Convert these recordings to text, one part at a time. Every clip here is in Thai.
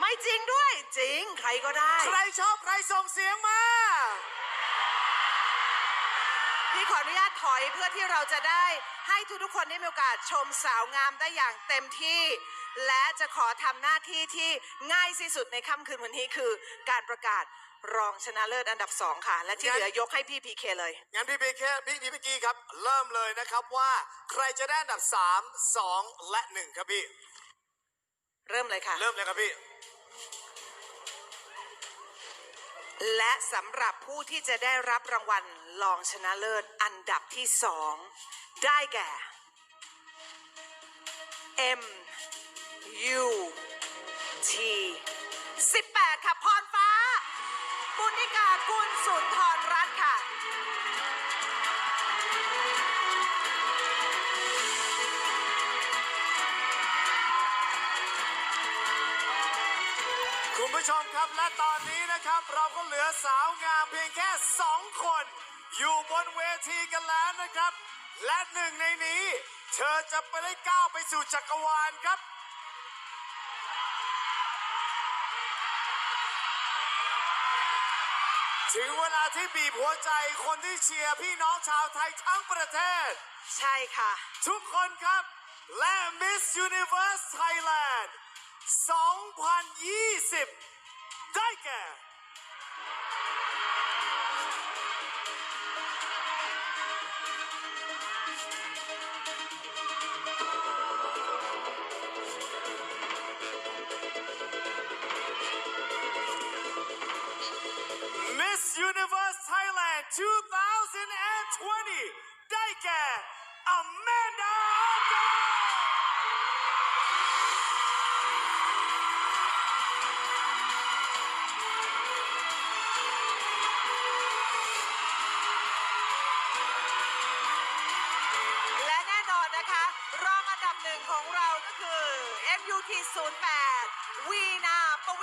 ไม่จริงด้วย จริงใครก็ได้ ใครชอบใครส่งเสียงมา พี่ขออนุญาตถอยเพื่อที่เราจะได้ให้ทุกๆคนได้มีโอกาสชมสาวงามได้อย่างเต็มที่ และจะขอทำหน้าที่ที่ง่ายที่สุดในค่ำคืนวันนี้คือ การประกาศรองชนะเลิศอันดับสองค่ะ และที่งั้น เหลือยกให้พี่พีเคเลย งั้นพี่พีเคพี่พี่พี่กี้ครับ เริ่มเลยนะครับว่า ใครจะได้อันดับ 3 2 และ 1 ครับพี่ เริ่มเลยค่ะ เริ่มเลยครับพี่ และสำหรับผู้ที่จะได้รับรางวัลรองชนะเลิศอันดับที่สองได้แก่ M U T 18 ค่ะ พรฟ้า ปุณิกากุลสุนทรรัตน์ค่ะ และตอนนี้นะครับ เราก็เหลือสาวงามเพียงแค่ 2 คน อยู่บนเวทีกันแล้วนะครับ และหนึ่งในนี้ เธอจะไปได้ก้าวไปสู่จักรวาลครับ ถึงเวลาที่บีบหัวใจคนที่เชียร์พี่น้องชาวไทยทั้งประเทศ ใช่ค่ะ ทุกคนครับ และ Miss Universe Thailand 2020 ได้แก่ Miss Universe Thailand 2020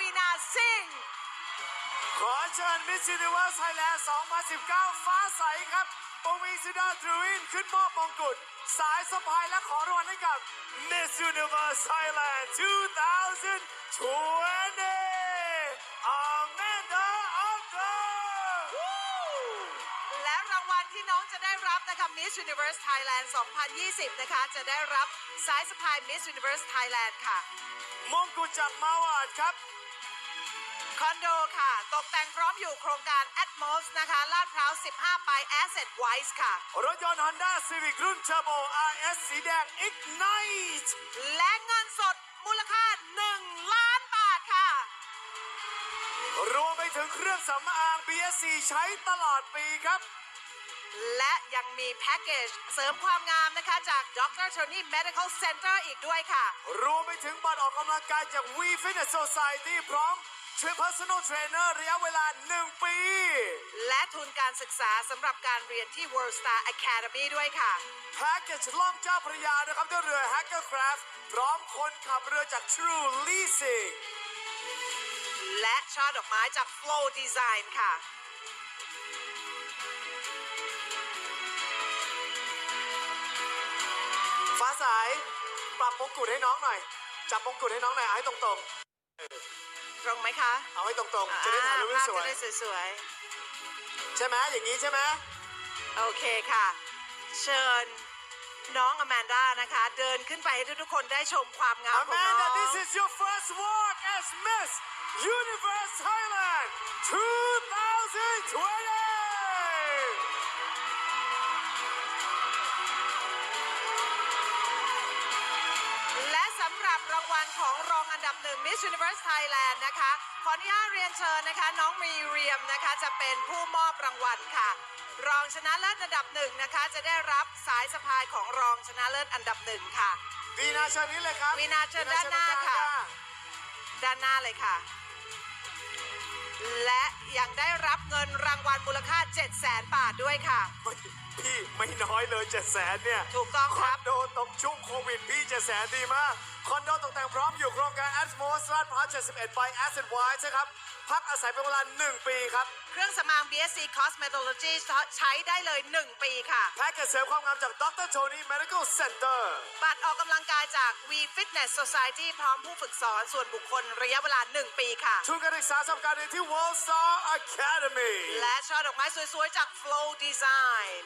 ปวีนาซิงห์ขอเชิญ Miss Universe Thailand 2019 ฟ้าใสครับปวีสุดาดรูอินขึ้นมอบมงกุฎสายสะพายและขอรางวัลให้กับ Miss Universe Thailand 2020 Amanda Abdo และรางวัลที่น้องจะได้รับนะคะ Miss Universe Thailand 2020 นะคะ จะได้รับสายสะพาย Miss Universe Thailand ค่ะ มงกุฎจากมาวาดครับ คอนโดค่ะ ตกแต่งพร้อมอยู่โครงการ Atmos นะคะลาดพร้าว 15 ไป Asset Wise ค่ะ รถยนต์ Honda Civic รุ่น Turbo RS สีแดง Ignite และเงินสดมูลค่า 1 ล้านบาทค่ะ รวมไปถึงเครื่องสำอาง BSC ใช้ตลอดปีครับ และยังมีแพ็กเกจเสริมความงามนะคะ จาก Dr. Tony Medical Center อีกด้วยค่ะ รวมไปถึงบัตรออกกำลังกายจาก We Fitness Society พร้อม ช่วย Personal Trainer ระยะเวลา 1 ปี และทุนการศึกษาสำหรับการเรียนที่ World Star Academy ด้วยค่ะ แพ็กเกจล่องเจ้าพระยานะครับด้วยเรือ Hackercraft พร้อมคนขับเรือจาก True Leasing และช่อดอกไม้จาก Flow Design ค่ะ ฟ้าสาย ปรับมงกุฎให้น้องหน่อย จับมงกุฎให้น้องหน่อยเอาให้ตรง ตรงไหมคะๆเอาให้ตรงๆ จะได้ถ่ายรูปภาพสวจะยได้สวยใช่ไหมอย่างนี้ใช่ไหมๆ โอเคค่ะ เชิญน้องอแมนด้านะคะ เดินขึ้นไปให้ทุกๆคนได้ชมความงามของน้อง Amanda this is your first walk as Miss Universe Thailand 2020ำหรับรางวัลของรองอันดับหนึ่ง Miss Universe Thailand นะคะ ขออนุญาตเรียนเชิญนะคะ น้องมีเรียมนะคะ จะเป็นผู้มอบรางวัลค่ะ รองชนะเลิศอันดับหนึ่งนะคะ จะได้รับสายสะพายของรองชนะเลิศอันดับหนึ่งค่ะ วีนาเชิญนี้เลยครับวีนาเชิญด้านหน้าค่ะ ด้านหน้าเลยค่ะ และยังได้รับเงินรางวัลมูลค่า 7 0 0 0 0 0 บาทด้วยค่ะไม่พี่ไม่น้อยเลยเจ็ดแสนเนี่ยถูกต้องคคอรันบโดตรงช่วงโควิดพี่เจ็ดแสนดีมากข คอนโดตกแต่งพร้อมอยู่โครงการ Atmos ลาดพร้าว71 by Asset Wise นะครับ พักอาศัยเป็นเวลา 1 ปีครับ เครื่องสำอาง BSC Cosmetology ใช้ได้เลย 1 ปีค่ะ แพ็กเกจเสริมความงามจาก Dr. Tony Medical Center บัตรออกกำลังกายจาก V Fitness Society พร้อมผู้ฝึกสอนส่วนบุคคลระยะเวลา 1 ปีค่ะทุนการศึกษาสำหรับการเรียนที่ World Star Academy และช่อดอกไม้สวยๆจาก Flow Design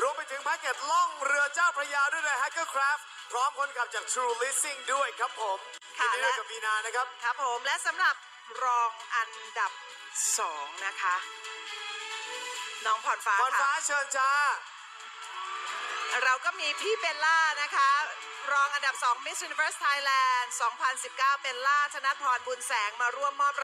รวมไปถึงแพ็กเกจล่องเรือเจ้าพระยาด้วยนะ Hackercraft พร้อมคนขับจาก True Leasing ด้วยครับผมยิค่ะนดีด้วยและ กับมีนานะครับ ครับผมและสำหรับรองอันดับ 2 นะคะ น้องพรฟ้าพรฟ้าค่ะ เชิญจ้า เราก็มีพี่เบลล่านะคะ รองอันดับ 2 Miss Universe Thailand 2019 เบลล่า ธนพรบุญแสงมาร่วมมอบ